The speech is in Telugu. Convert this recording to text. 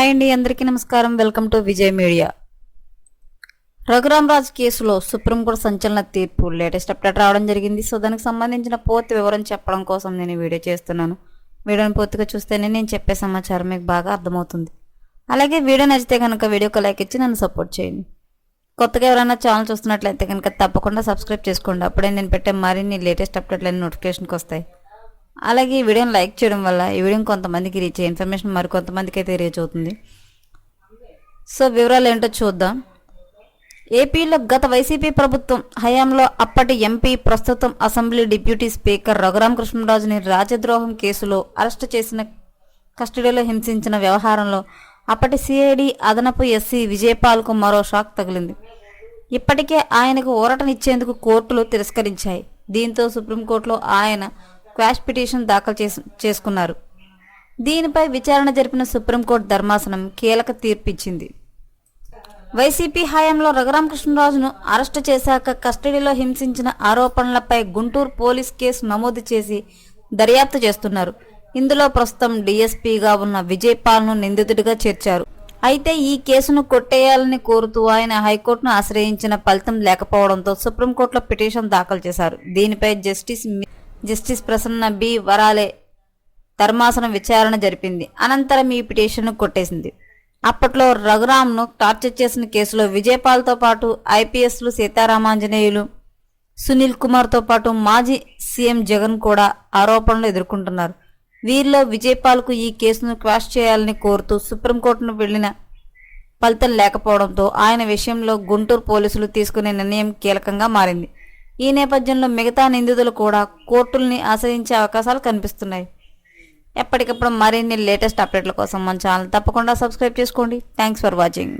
హాయ్ అండి అందరికీ నమస్కారం. Welcome to Vijay media. Raghuram Raj కేసులో సుప్రీంకోర్టు సంచలన తీర్పు లేటెస్ట్ అప్డేట్ రావడం జరిగింది. సో దానికి సంబంధించిన పూర్తి వివరం చెప్పడం కోసం నేను వీడియో చేస్తున్నాను. వీడియోని పూర్తిగా చూస్తేనే నేను చెప్పే సమాచారం మీకు బాగా అర్థమవుతుంది. అలాగే వీడియో నచ్చితే కనుక వీడియోకి లైక్ ఇచ్చి నన్ను సపోర్ట్ చేయండి. కొత్తగా ఎవరైనా ఛానల్ చూస్తున్నట్లయితే కనుక తప్పకుండా సబ్స్క్రైబ్ చేసుకోండి. అప్పుడే నేను పెట్టే మరిన్ని లేటెస్ట్ అప్డేట్లన్నీ నోటిఫికేషన్కి వస్తాయి. అలాగే ఈ వీడియోని లైక్ చేయడం వల్ల ఈ వీడియో కొంతమందికి రీచ్ అయ్యే ఇన్ఫర్మేషన్ మరి కొంతమందికి అయితే రీచ్ అవుతుంది. సో వివరాలు ఏంటో చూద్దాం. ఏపీలో గత వైసీపీ ప్రభుత్వం హయాంలో అప్పటి ఎంపీ ప్రస్తుతం అసెంబ్లీ డిప్యూటీ స్పీకర్ రఘురామ కృష్ణరాజుని రాజద్రోహం కేసులో అరెస్టు చేసిన కస్టడీలో హింసించిన వ్యవహారంలో అప్పటి సిఐడి అదనపు ఎస్సీ విజయపాల్కు మరో షాక్ తగిలింది. ఇప్పటికే ఆయనకు ఊరటనిచ్చేందుకు కోర్టులు తిరస్కరించాయి. దీంతో సుప్రీంకోర్టులో ఆయన క్వాష్ పిటిషన్ దాఖలు చేసుకున్నారు. దీనిపై విచారణ జరిపిన సుప్రీంకోర్టు ధర్మాసనం కీలక తీర్పిచ్చింది. వైసీపీ హయాంలో రఘురామకృష్ణరాజును అరెస్టు చేశాక కస్టడీలో హింసించిన ఆరోపణలపై గుంటూరు పోలీస్ కేసు నమోదు చేసి దర్యాప్తు చేస్తున్నారు. ఇందులో ప్రస్తుతం డీఎస్పీగా ఉన్న విజయపాల్ను నిందితుడిగా చేర్చారు. అయితే ఈ కేసును కొట్టేయాలని కోరుతూ ఆయన హైకోర్టును ఆశ్రయించిన ఫలితం లేకపోవడంతో సుప్రీంకోర్టులో పిటిషన్ దాఖలు చేశారు. దీనిపై justice justice Prasanna B. Varale ధర్మాసనం విచారణ జరిపింది. అనంతరం ఈ పిటిషన్ను కొట్టేసింది. అప్పట్లో రఘురామ్ను టార్చర్ చేసిన కేసులో విజయపాల్తో పాటు ఐపీఎస్లు సీతారామాంజనేయులు సునీల్ కుమార్తో పాటు మాజీ సీఎం జగన్ కూడా ఆరోపణలు ఎదుర్కొంటున్నారు. వీరిలో విజయపాల్కు ఈ కేసును క్వాష్ చేయాలని కోరుతూ సుప్రీంకోర్టును వెళ్ళిన ఫలితం లేకపోవడంతో ఆయన విషయంలో గుంటూరు పోలీసులు తీసుకునే నిర్ణయం కీలకంగా మారింది. ఈ నేపథ్యంలో మిగతా నిందితులు కూడా కోర్టుల్ని ఆశ్రయించే అవకాశాలు కనిపిస్తున్నాయి. ఎప్పటికప్పుడు మరిన్ని లేటెస్ట్ అప్డేట్ల కోసం మన ఛానల్ తప్పకుండా సబ్స్క్రైబ్ చేసుకోండి. Thanks for watching